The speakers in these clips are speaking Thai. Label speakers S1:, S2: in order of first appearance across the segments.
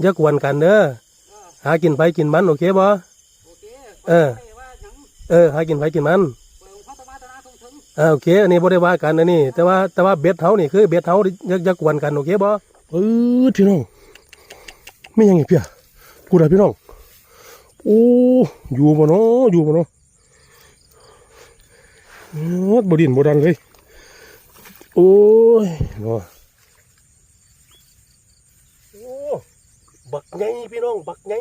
S1: อย่ากวนกันเด้อ
S2: เออ
S1: หากินไปกินมันโอเคบ่
S2: โอเค
S1: เออ
S2: ข้ยว่าหยัง
S1: เออ หากินไปกินมัน
S2: เปิดของพระธรรมตนาทรงถึง
S1: อ่าโอเคอันนี้บ่ได้ว่ากันอันนี้แต่ว่าแต่ว่าเบ็ดเฮานี่คือเบ็ดเฮาอย่าอย่ากวนกันโอเคบ่เออพี่น้องไม่ยังอีกเพียกูได้พี่น้องโอ้อยู่บ่เนาะอยู่บ่เนาะเออบ่ดินบ่ดันเลย โอ้ยเนาะโอ้ บักไงพี่น้อง บักไง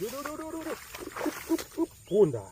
S1: ดูดูดูดูดูดูดูปุ๊บปุ๊บปุ๊บพูนด่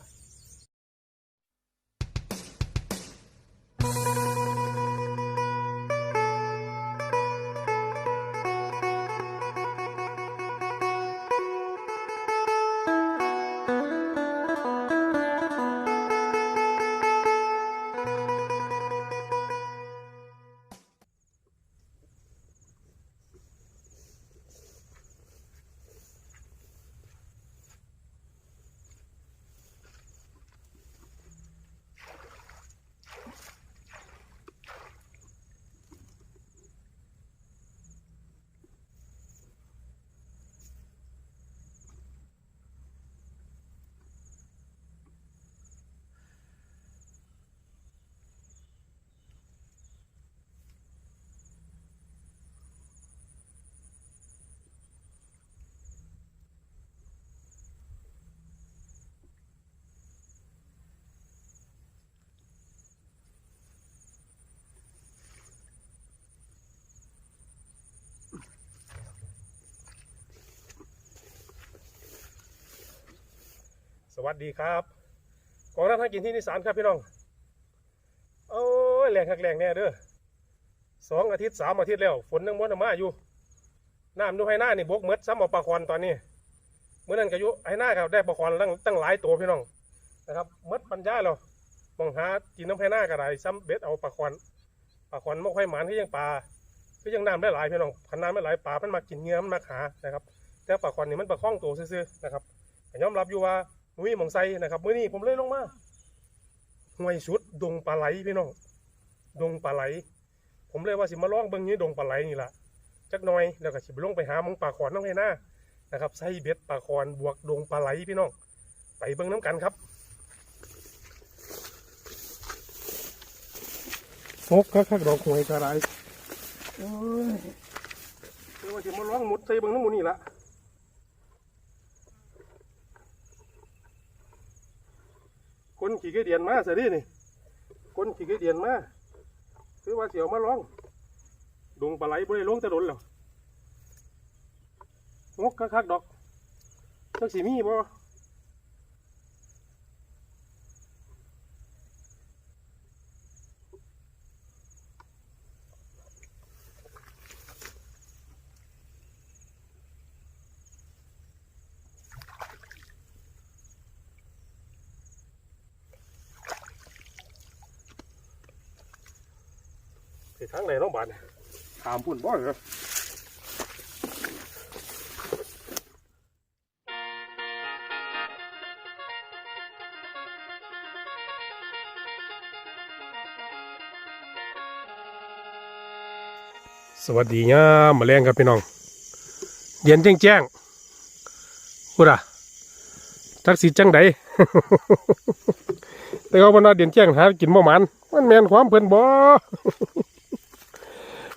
S1: สวัสดีครับกองรับท่านกินที่นิสานครับพี่น้องโอ้ยแรงคักแรงแน่เด้อสองอาทิตย์สามอาทิตย์แล้วฝนยังม้วนมาอยู่น้ำดูให้หน้านี่บกเมดซ้ำเอาปลาคอนตอนนี้เมื่อนั้นก็ยุให้หน้าครับได้ปลาคอนตั้งตั้งหลายตัวพี่น้องนะครับเมดปัญญาเรามองหากินน้ำให้หน้าก็ได้ซ้ำเบ็ดเอาปลาคอนปลาคอนไม่ค่อยหมานที่ยังปลาที่ยังน้ำได้หลายพี่น้องขันน้ำไม่หลายปลามันมากินเงื้อมันมาหานะครับแต่ปลาคอนนี่มันปลาคล้องตัวซื่อๆนะครับแต่ยอมรับอยู่ว่า มุ้ยหมองไซนะครับมื้อนี้ผมเลยลงมาห่วยสุดดงปลาไหลพี่น้องดงปลาไหล ผมเลยว่าสิมาลองเบิ่งนี้ดงปลาไหลนี่ล่ะจักหน่อยแล้วก็สิไปลงไปหาหมองปลาขอนน้องให้หน้านะครับไซเบ็ดปลาขอนบวกดงปลาไหลพี่น้องไปเบิ่งน้ำกันครับโอ๊กคักๆดอกหวยกระไรโอ้ยเดี๋ยวว่าสิมาลองหมุดใส่เบิ่งน้ำหมูนี่ล่ะ คนขี่ไก่เดียนมาสิดินี่คนขี่ไก่เดียนมาคือว่าเสียวมาร้องดงปลาไหลบ่ได้ลงแตะดนแล้วงกคักๆดอกจักสีมีบ่ ไปทางไหนน้องบาดเนี่ยถามพุ่นบ่เหรอสวัสดีเนี่ยามมาแรงครับพี่น้อง เย็นแจ้งแจ้งพูดอะทักษิจังใดแต่เขาบอกว่าเดียนแจ้งหากินบ่หมัน มันแมนความเพิ่นบ่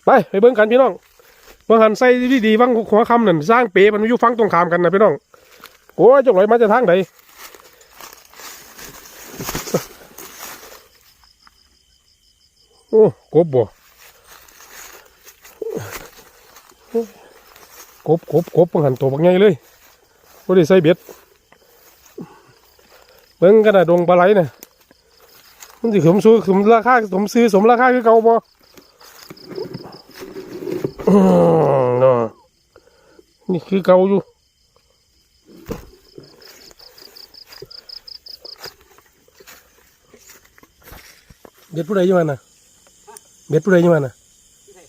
S1: ไปไปเบิ่งกันพี่น้องเบิ่งหันใส่ดีๆฟังหัวคำนั่นสร้างเปมันอยู่ฟังตรงขามกันนะพี่น้องโอ้ยจังไรมาจะทางใดโอ้กบบ่กบกบกบเบิ่งหันตัวบักใหญ่เลยบ่ได้ใส่เบ็ดเบิ่งกันนะดงปลาไหลน่ะมันสิขมซื้อขมราคาสมซื้อสมราคาคือเก่าบ่อืมเนาะนี่คือเก่าอยู่เบ็ดผู้ใดอยู่มันน่ะเบ็ดผู้ใดอยู่มันน่ะ
S2: ที่ไหน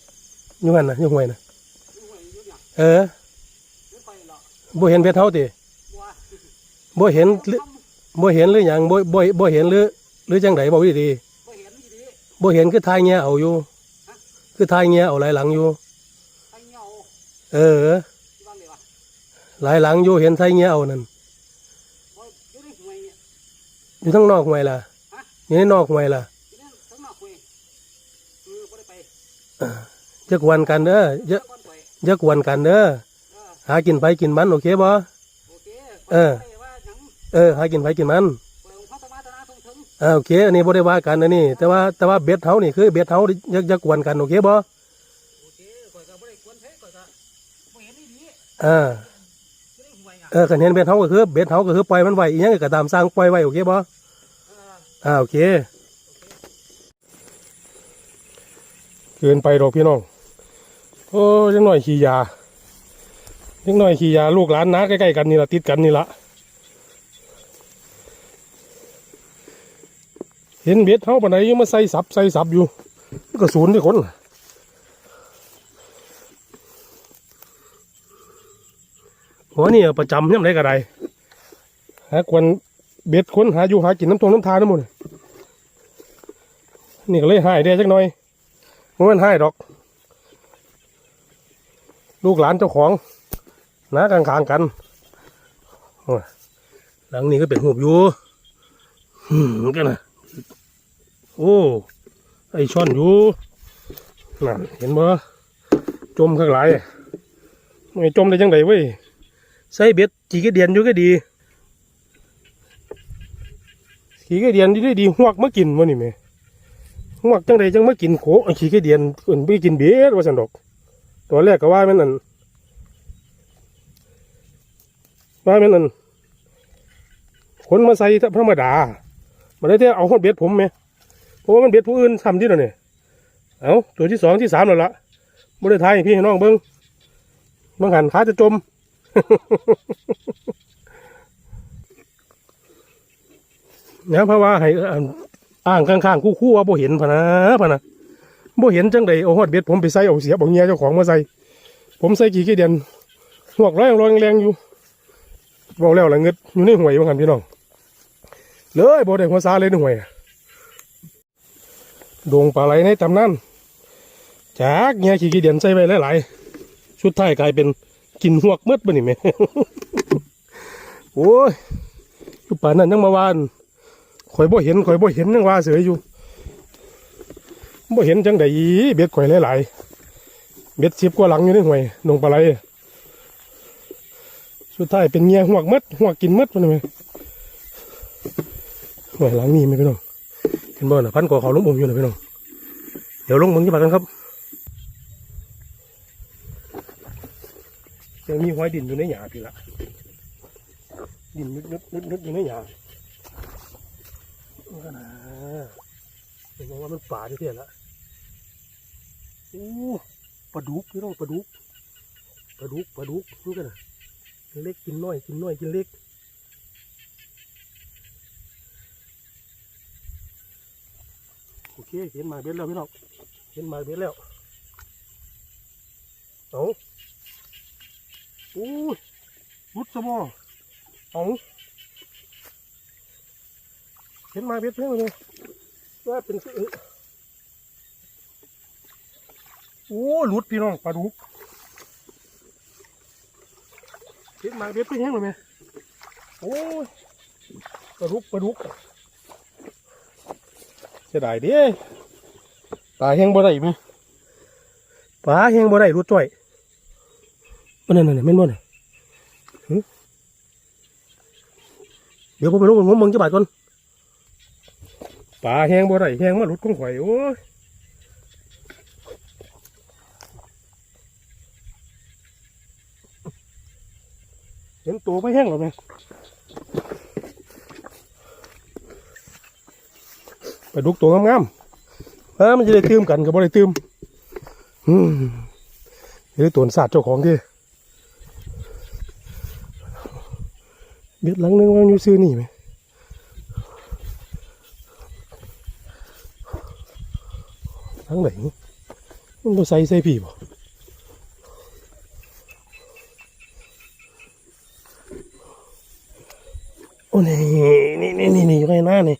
S1: อยู่มันน่ะอยู่ห่วยน่ะ
S2: อยู่ไหนอยู่อย่าง
S1: เออ
S2: ไม่ไปหรอก
S1: บ่เห็นเบ็ดเฮาติ
S2: ว่า
S1: บ่เห็นหรือบ่เห็นหรือหยังบ่บ่บ่เห็นหรือหรือจังไดบ่ดี
S2: บ่เห็นอยู่ดี
S1: ๆบ่เห็นคือทายเงี้ยเอาอยู่คือทายเงี้ยเอาหลายหลังอยู่
S2: เเอ
S1: อ
S2: ที่บ้านเลยวะ
S1: หลายหลังอยู่เห็นไทยเงี้ยเอานั่น
S2: โอ้ยอยู่ในห่วยเนี่ย
S1: อยู่ทั้งนอกห่วยล่ะอยู่ในนอกห่วยล่ะ
S2: อยู่ในทั้งนอกห่วยคือบ่ได้ไป
S1: จะกวนกันเด้อจะ
S2: ก้อนต่อย
S1: จะกวนกันเด้อ
S2: เออ
S1: หากินไปกินมันโอเคบ่
S2: โอเค
S1: เออ
S2: ข้ยบ่ได้ว่าหยัง
S1: เออ หากินไปกินมัน
S2: ปล่อยองค์พระธรรมตนาทรงถึง
S1: อ่าโอเค อันนี้บ่ได้ว่ากันนะนี่ แต่ว่าแต่ว่าเบ็ดเฮานี่คือเบ็ดเฮาอย่าอย่ากวนกันโอเคบ่
S2: โอเคข่อยก็บ่ได้กวนเทข่อยก็บ่เห็น อ่าอ
S1: เออคันเห็นเบ็ดเฮาก็คือเบ็ดเฮาก็คือปล่อยมันไว้อีหยังก็ตามสร้างปล่อยไว้โอเคบ่
S2: เออ
S1: อ่าโอเคเกินไปดอกพี่น้องโอ้ยังหน่อยขี่ยายังหน่อยขี่ยาลูกหลานนะใกล้ๆกันนี่ละติดกันนี่ละเห็นเบ็ดเฮาปานไหนยังมาใส่สับใส่สับอยู่ก็ศูนย์ที่คนล่ะ หัวนี่ประจำยังไงก็ได้หากวนเบ็ดค้นหาอยู่หากินน้ำทงน้ำทาน้ำหมันนี่ก็เลยหายได้จักหน่อยมันหายดอก ลูกหลานเจ้าของนะกลางๆกันหลังนี้ก็เป็นหูบอยู่หืมกันนะโอ้ไอช่อนอยู่นั่นเห็นบ่จมข้างหลายไม่จมได้จังไดเว้ย ใส่เบ็ดจีกระเดียนอยู่ก็ดีขี่กระเดียนอยู่ได้ดีหวกมากินวะนี่แม่หวกจังไดจังมากินโขขี่กระเดียนอื่นไปกินเบ็ดว่าสันดอกตัวแรกก็ว่าแม่นอันว่าแม่นอันคนมาใส่ธรรมดามาได้แต่เอาคนเบ็ดผมไหมเพราะว่ามันเบ็ดผู้อื่นทำที่นั่นเนี่ยเอาตัวที่สองที่สามแล้วละบริไทยพี่น้องเบิ้งบางหันขาจะจม เนี่ยเพราะว่าให้อันอ้างข้างๆ คู่ๆว่าบ่เห็นพะนะพะนะบ่เห็นจังใดเอาฮอดเบ็ดผมไปใส่เอาเสียบเอาเงียเจ้าของมาใส่ ผมใส่กี่กี่เดือนหวกร้อยร้อยแรงอยู่บอกแล้วละเงิดอยู่ในห่วยว่ากันพี่น้อง เลยบ่ได้หัวซาเลยในห่วยดวงปลาไหลในตำนานจากเงียกี่กี่เดือนใส่ไปหลายๆชุดท้ายกลายเป็น กินหวกมืดบ่นี่แม่โอ้ยอยู่ป่านนั้นยังมาวานข่อยบ่เห็นข่อยบ่เห็นยังว่าเสืออยู่บ่เห็นจังไดเบ็ดข่อยหลายๆเบ็ดสิบกว่าหลังอยู่ในห่วยลงปลาไหลสุดท้ายเป็นเงี้ยหวกหมดหวกกินหมดมันไหมห่วยหลังนี้ไหมพี่น้องเห็นบ่น่ะพันกว่าเขาลงอมอยู่น่ะพี่น้องเดี๋ยวลงมึงจะมากันครับ มีหอยดินอยู่ในหยาพี่ละดินนึดนึดนึดนึดอยู่ในหยามันก็นะเห็นว่ามันป่าที่เพี้ยนละโอ้ปลาดุกพี่น้องปลาดุกปลาดุกปลาดุกนี่กันนะเล็กกินน้อยกินน้อยกินเล็กโอเคเห็นมาเบ็ดแล้วพี่น้องเห็นมาเบ็ดแล้วเอา โอ้ยรุดสมอเอาเห็นมาเบ็ดเพี้ยนเลยว่าเป็นคือโอ้หลุดพี่น้องปลาดุกเบ็ดมาเบ็ดไปแห้งเลยไหมโอ้ยปลาดุกปลาดุกจะได้ด้ปลาแห้งบ่ได้ไหมปลาแห้งบ่ได้รุดจ้อย อันนั่นนั่นแม่นบ่เนี่ยเดี๋ยวผมไปลงบนหัวมึงจะบาดก่อนปลาแห้งบ่ได้แห้งมาหลุดของข่อยโอ้ยเห็นตัวไม่แห้งหรอไหมไปดุกตัวงามๆเออมันจะได้ตื้มกันกับบ่ได้ตื้มอืมจะได้ตัวศาสตร์เจ้าของที่ เบ็ดหลังนึงวางอยู่ซื้อนี่ไหมทั้งไหนมันบ่ใส่ใส่ผีบ่โอ้นี่นี่นี่นี่นี่อยู่ในหน้านี่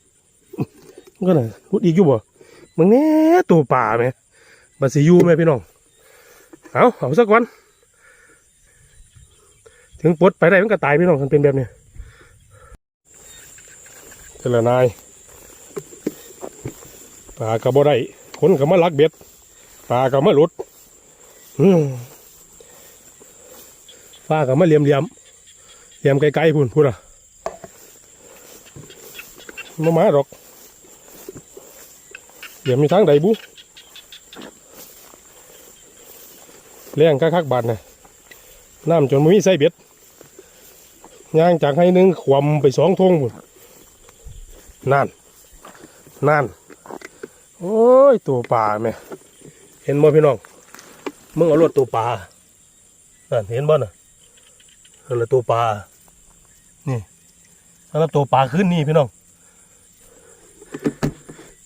S1: ก็น่ะรุดอีกอยู่บ่มึงแน่ตัวป่าไหมบัสิยูไหมพี่น้อง เอาเอาสักวัน ถึงปลดไปได้มันก็ตายพี่น้องมันเป็นแบบเนี้ย เจรนายปลากระบ่ได้คนก็มาลักเบ็ดปลาก็มาหลุดอืมปลาก็มาเหลี่ยมเหลี่ยมเหลี่ยมไกลๆพุ่นพุ่นอะมามาดอกเหลี่ยมมีทางใดบุแรงคักๆบาดน่ะน้ำจนมีใส่เบ็ดย่างจากให้หนึงขวมไปสองทงพุ่น นั่น นั่น โอ้ย ตัวปลาแม่เห็นบ่พี่น้อง มึงเอารถตัวปลานั่นเห็นบ่น่ะนั่นแหละตัวปลา นี่นั่นแหละตัวปลาขึ้นนี่พี่น้อง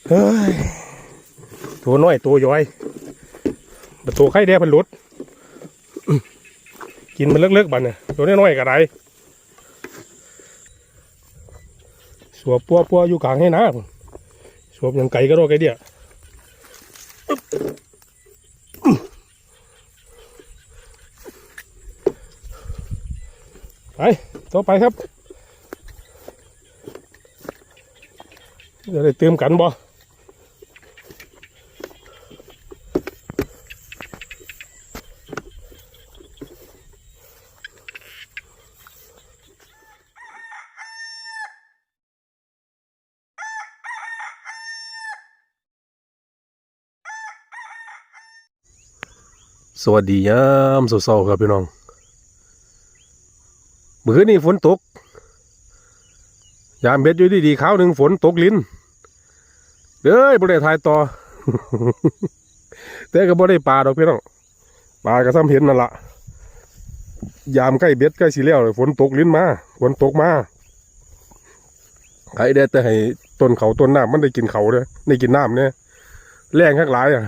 S1: เฮ้ย ตัวน้อยตัวย้อยต่ตัวไข่แดงมันหลุดกินมันเล็กๆบัดเนี่ยตัวน้อยๆก็ได้ สัวปัวปัวอยู่กลางให้นะพุ่นสวมยังไก่ก็รอไก่เดียอึ๊บไปต่อไปครับเดี๋ยวได้เติมกันบ่ สวัสดียามเศร้าๆครับพี่น้องเมื่อคืนนี้ฝนตก ยามเบ็ดอยู่ดีๆข้าวหนึ่งฝนตกลิ้นเด้ยบ่ได้ถ่ายต่อ แต่ก็บ่ได้ปลาดอกพี่น้อง ปลาก็ซ้ำเห็นนั่นละยามใกล้เบ็ดใกล้สิแล้วเลยฝนตกลิ้นมา ฝนตกมาไอ้เด้แต่ให้ต้นเขาต้นน้ำมันได้กินเขาเด้ได้กินน้ำเนี่ยแรงข้างหลายอะ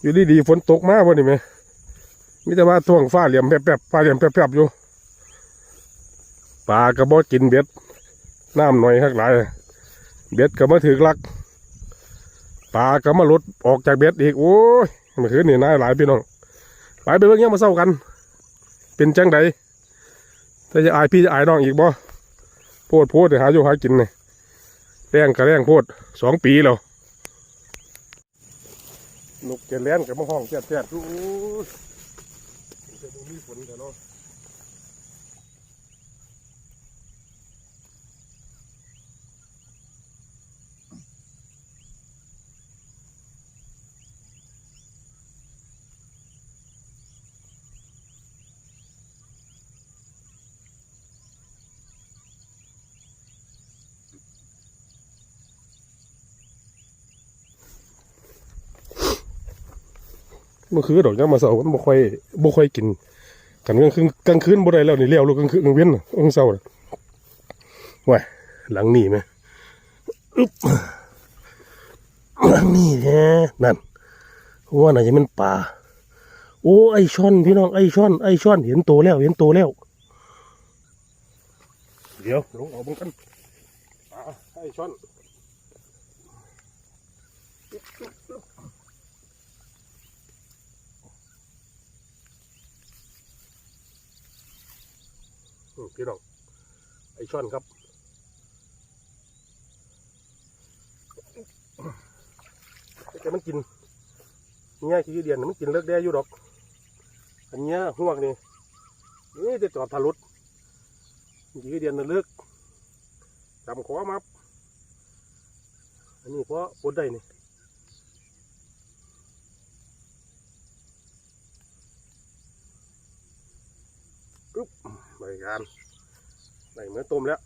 S1: อยู่ดีๆฝนตกมาบ่นี่ไหมมิแต่ว่าท่วงฟ้าเหลี่ยมแป๊บๆฟ้าเหลี่ยมแป๊บๆอยู่ปลากระบอกกินเบ็ดน้ำหน่อยข้างหลายเบ็ดก็มาถือลักปลาก็มาหลุดออกจากเบ็ดอีกโอ้ยเมื่อคืนนี่น่าหลายพี่น้องไปไปเบิ่งเงี้ยมาเศร้ากัน เป็นจังใดถ้าจะอายพี่จะอายน้องอีกบ่โพดโพดเดี๋ยวหาอยู่หากินนี่แรงกระแรงโพดสองปีแล้ว นกเกลียนกับมะห้องแจ๊ดแจ๊ดอู้ยจะบ่มีฝนแต่เนาะ เมื่อคืนดอกยังมาเสามันบ่ค่อยบ่ค่อยกินกันกลางคืนกลางคืนบ่ได้แล้วนี่เลี้ยวลูกกลางคืนกลางเว้นน่ะองเศร้าน่ะว้าหลังนี่ไหมอึ๊บหลังนี่แท้นั่นว่าน่าจะเป็นป่าโอ้ไอช่อนพี่น้องไอช่อนไอช่อนเห็นโตแล้วเห็นโตแล้ว เดี๋ยวลงเอาบิ่งกันไอช่อน พี่น้องไอช่อนครับแต่มันกินเงี้ยขี้เดียนมันกินเลิกได้อยู่ดอก อันเนี้ยห่วงนี่นี่จะจอดทะลุดขี้เดียนน่ะเลิกจำขอมาอันนี้เพราะปวดได้นี่ปึ๊บ ใบการใส่เมือต้มแล้ว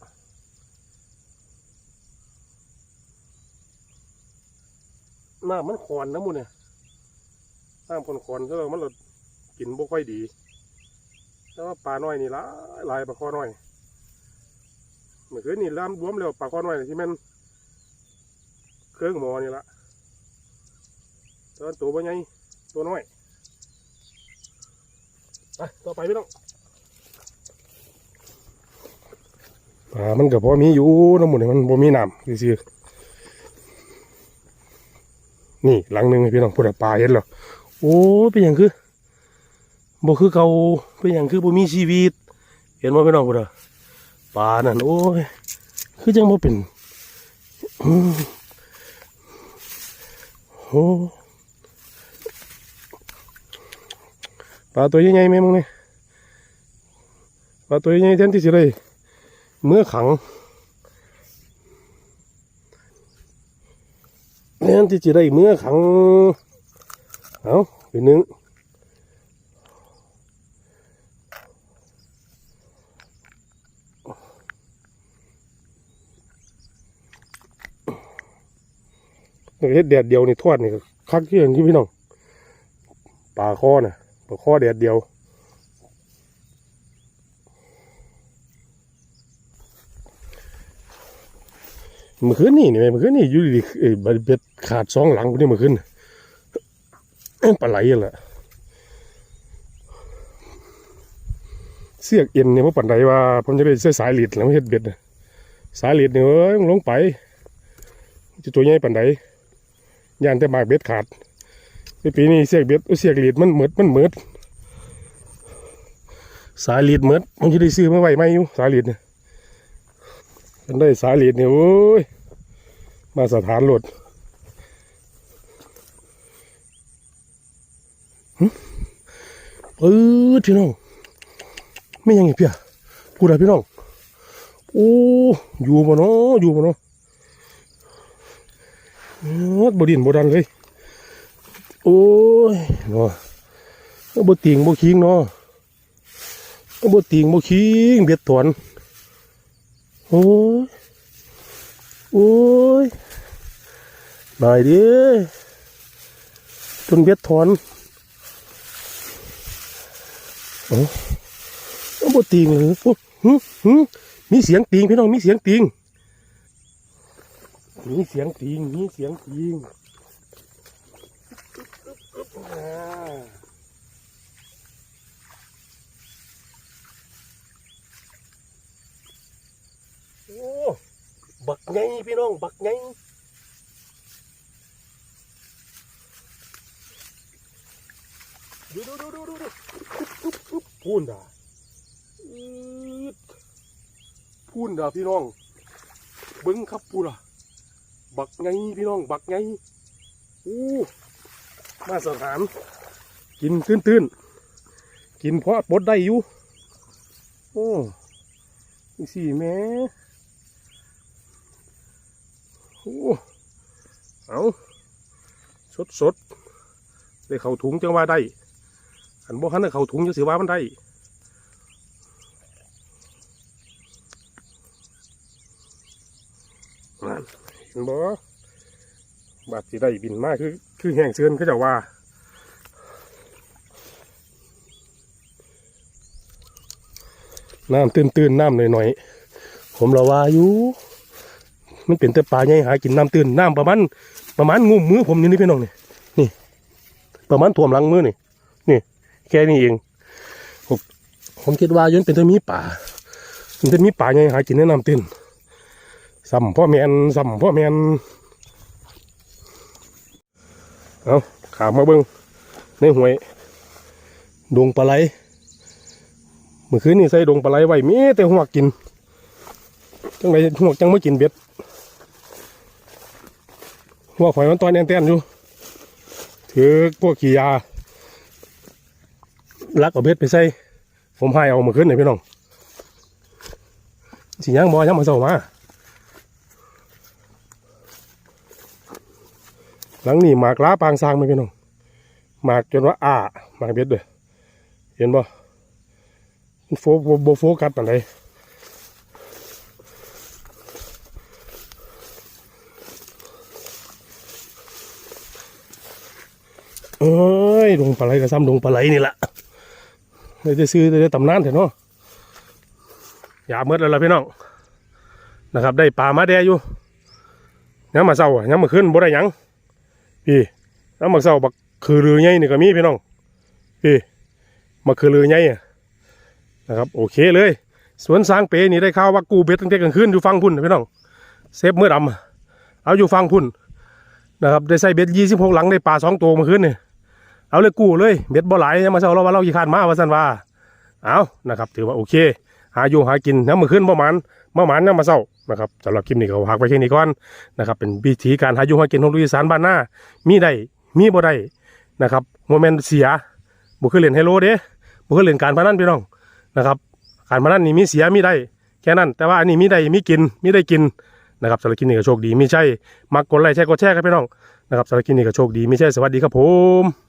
S1: น้ำมันขอนนะมูเนี่ยน้ำขอนขอนก็เลยมันหลดกินบ่ค่อยดีแต่ว่าปลาน้อยนี่ลายหลายปลาคอน้อยเมื่อคืนนี่ล้ำรวมแล้วปลาคอน้อยที่มันเครื่องหมอนี่ละตอนตัวบ่ใหญ่ตัวน้อยไปต่อไปไม่ต้อง ปลามันก็พอมีอยู่น้ำหมูนี่มันบ่มีน้ำซื่อๆนี่หลังหนึ่งพี่น้องพูดปลาเห็นหรอโอ้เป็นอย่างคือบ่คือเขาเป็นอย่างคือบ่มีชีวิต เห็นว่าพี่น้องกูดปลานั่นโอ้ยคือจังบ่เป็นโอ้ปลาตัวใหญ่ไหมมึงนี่ปลาตัวใหญ่ๆแทนที่สิได้ เมื่อขังแทนที่จะได้เมื่อขัง เอาไปหนึ่งเฮ็ดแดดเดียวนี่ทอดนี่คักที่อย่างที่พี่น้องปลาคอน่ะปลาคอแดดเดียว เมื่อคืนนี่นี่ม่เมื่อคืนนี่อยู่ดีๆเอ้ยบัดเบ็ดขาดสองหลังพวกนี้เมื่อคืนเอ้ยปลาไหลนั่นแหละเสียกเอ็นเนี่ยว่าปันใดว่าผมจะได้ใช้สายหลีดแล้วเฮ็ดเบ็ดสายหลีดเนี่ยเอ้ยลงไปจะตัวใหญ่ปันใดยานแต่หมากเบ็ดขาดปีนี้เสียกเบ็ดเสียกลีดมันเหมิดมันเหมิดสายหลีดเหมิดมันจะได้ซื้อมาไว้ไหมอยู่สายหลีดเนี่ย มันได้สายลีดเนี่ยโอ้ย มาสถานหลดหึปื๊ดพี่น้องไม่ยังไงเพียพูดอะไรพี่น้อง โอ้ อยู่บ่เนาะอยู่บ่เนาะโอ้ยบดินบดันเลย โอ้ยเนาะบติงบคิงเนาะบติงบคิงเบียดถวน โอ้ย โอ้ยหน่อยดิจนเบียดถวนโอ้บติงเลยโอ้หึหึมีเสียงติงพี่น้องมีเสียงติงมีเสียงติงมีเสียงติงอ่าโอ้ บักไงพี่น้องบักไงดูดูดูดูดูดูปุ๊บปุ๊บปุ๊บพูนด่าพูนด่าพี่น้องเบิ้งครับพูดอะบักไงพี่น้อง บักไงอู้มาสถาน กินตื้นตื้นๆกินเพราะปดได้อยู่ โอ้สี่แม่โอ้ เอาสดสดๆได้เข่าถุงจังว่าได้อันบ่คันได้เข่าถุงจะสิว่ามันได้นั่นเห็นบ่บาดสิได้บินมากคือคือแห้งเชิญเขาจะว่าน้ำตื้นๆน้ำหน่อยหน่อยๆผมละว่าอยู่ มันเป็นแต่ปลาใหญ่หากินน้ำตื้นน้ำประมาณประมาณงูมือผมนี่นี่พี่น้องนี่นี่ ประมาณท่วมหลังมือนี่นี่ แค่นี้เองผมผมคิดว่าย้อนเป็นแต่มีป่ามันจะมีป่าใหญ่หากินในน้ำตื้นสัมพ่อแมนสัมพ่อแมนเอาขามมาเบิ้งในหวยดงปลาไหลเมื่อคืนนี่ใส่ดงปลาไหลไว้มีแต่หัวกกินจังไรหัวกจังไม่กินเบ็ด หัวข่อยมันตอนแอนแตนอยู่ ถือพวกขี้ยา ลักเอาเบ็ดไปใส่ ผมให้เอาเมื่อคืนนี่พี่น้องสิยังบ่ยังมาเศร้ามา หลังนี่หมากล้าปางซางไหมพี่น้อง หมากจนว่าอ้าหมากเบ็ดเลยเห็นบ่โฟโบโฟกัสปานใด เอ้ยดงปลาไหลกับซ้ำดงปลาไหลนี่แหละเลยจะซื้อจะตำนานเถอะเนาะอย่าเมื่อแล้วล่ะพี่น้องนะครับ ได้ปลามาแดอยู่ย้ำมาเศร้าอะย้ำมาขึ้นบ่ได้ยังพี่แล้วมักเศร้าบักคือเรือใหญ่นี่ก็มีพี่น้องพี่มาคือเรือใหญ่นะครับ โอเคเลย สวนสางเปนี่ได้ข่าวว่ากูเบ็ดตั้งแต่กลางคืนอยู่ฟังพุ่นพี่น้องเซฟเมื่อดำเอาอยู่ฟังพุ่นนะครับได้ใส่เบ็ดยี่สิบหกหลังได้ปลาสองตัวมื่อคืนนี่ย เอาเลยกู้เลยเบ็ดบ่หลายยังมาเศร้าเราว่าเราขี้ขานมาว่าสันว่า เอานะครับ ถือว่าโอเค หาอยู่หากินน้ำมือขึ้นประมาณประมาณน้ำมาเศร้านะครับสำหรับคลิปนี้ก็พักไปแค่นี้ก่อนนะครับเป็นวิธีการหาอยู่หากินของลูกอีสานบ้านหน้ามีได้มีบ่ได้นะครับโมเมนต์เสียบุคือเล่นไฮโลเด้บุคือเล่นการพนันพี่น้องนะครับการพนันนี่มีเสียมีได้แค่นั้น แต่ว่าอันนี้มีได้มีกินมีได้กินนะครับสำหรับคลิปนี้ก็โชคดีไมีใช่มักกดไลค์แชร์กดแชร์ครับพี่น้องนะครับสำหรับคลิปนี้ก็โชคดีไมีใช่สวัสดีครับผม